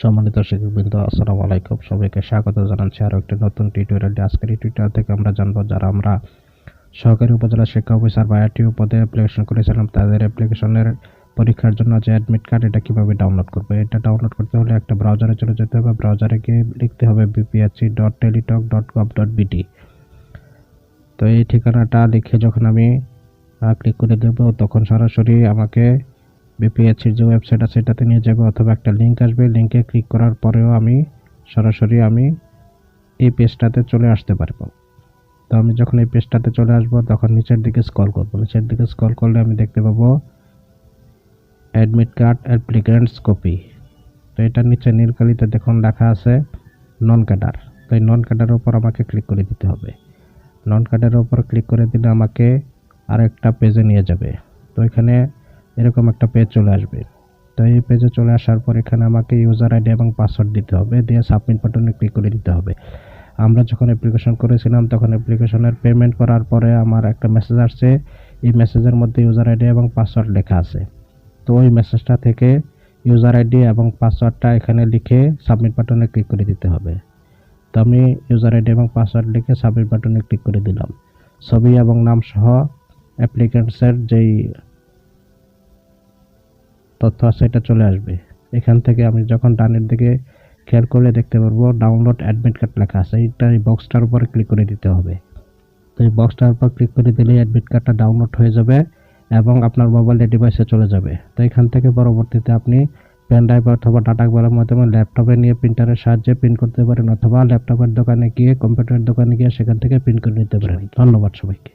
সম্মানিত শিক্ষকবৃন্দ, আসসালামু আলাইকুম। সবাইকে স্বাগত জানাচ্ছি আরও একটি নতুন টিউটোরিয়াল আজকের এই টিউটোরিয়াল থেকে আমরা জানব যারা আমরা সহকারী উপজেলা শিক্ষা অফিসার বা আরটিও পদে অ্যাপ্লিকেশন করেছিলাম, তাদের অ্যাপ্লিকেশনের পরীক্ষার জন্য যে অ্যাডমিট কার্ড এটা কীভাবে ডাউনলোড করবে? এটা ডাউনলোড করতে হলে একটা ব্রাউজারে চলে যেতে হবে। ব্রাউজারে গিয়ে লিখতে হবে BPSC dot Teletalk dot gov dot bd তো এই ঠিকানাটা লিখে যখন আমি ক্লিক করে দেবো, তখন সরাসরি আমাকে বিপিএসসির যে ওয়েবসাইট আছে সেটাতে নিয়ে যাবে অথবা একটা লিঙ্ক আসবে। লিঙ্কে ক্লিক করার পরেও আমি, সরাসরি আমি এই পেজটাতে চলে আসতে পারব। তো আমি যখন এই পেজটাতে চলে আসব, তখন নিচের দিকে স্কল করব। নিচের দিকে স্কল করলে আমি দেখতে পাবো অ্যাডমিট কার্ড অ্যাপ্লিকেন্টস কপি তো এটার নিচে নীলকালিতে দেখুন লেখা আছে নন ক্যাডার তো এই নন ক্যাডারের উপর আমাকে ক্লিক করে দিতে হবে। নন ক্যাডারের উপর ক্লিক করে দিলে আমাকে আরেকটা পেজে নিয়ে যাবে। তো এখানে এরকম একটা পেজ চলে আসবে। তো এই পেজে চলে আসার পর এখানে আমাকে ইউজার আইডি এবং পাসওয়ার্ড দিতে হবে, দিয়ে সাবমিট বাটনে ক্লিক করে দিতে হবে। আমরা যখন অ্যাপ্লিকেশন করেছিলাম, তখন অ্যাপ্লিকেশনের পেমেন্ট করার পরে আমার একটা মেসেজ আসছে, এই মেসেজের মধ্যে ইউজার আইডি এবং পাসওয়ার্ড লেখা আছে। তো ওই মেসেজটা থেকে ইউজার আইডি এবং পাসওয়ার্ডটা এখানে লিখে সাবমিট বাটনে ক্লিক করে দিতে হবে। তো আমি ইউজার আইডি এবং পাসওয়ার্ড লিখে সাবমিট বাটনে ক্লিক করে দিলাম। ছবি এবং নাম সহ অ্যাপ্লিকেন্টসের যেই তথ্য আছে, এটা চলে আসবে। এখান থেকে আমি যখন ডানের দিকে খেয়াল করলে দেখতে পারব ডাউনলোড অ্যাডমিট কার্ড লেখা আছে। এইটা এই বক্সটার উপর ক্লিক করে দিতে হবে। তো এই বক্সটার উপর ক্লিক করে দিলে অ্যাডমিট কার্ডটা ডাউনলোড হয়ে যাবে এবং আপনার মোবাইলের ডিভাইসে চলে যাবে। তো এখান থেকে পরবর্তীতে আপনি পেন ড্রাইভ অথবা ডাটা কেবলের মাধ্যমে ল্যাপটপে নিয়ে প্রিন্টারের সাহায্যে প্রিন্ট করতে পারেন অথবা ল্যাপটপের দোকানে গিয়ে কম্পিউটারের দোকানে গিয়ে সেখান থেকে প্রিন্ট করে নিতে পারেন। ধন্যবাদ সবাইকে।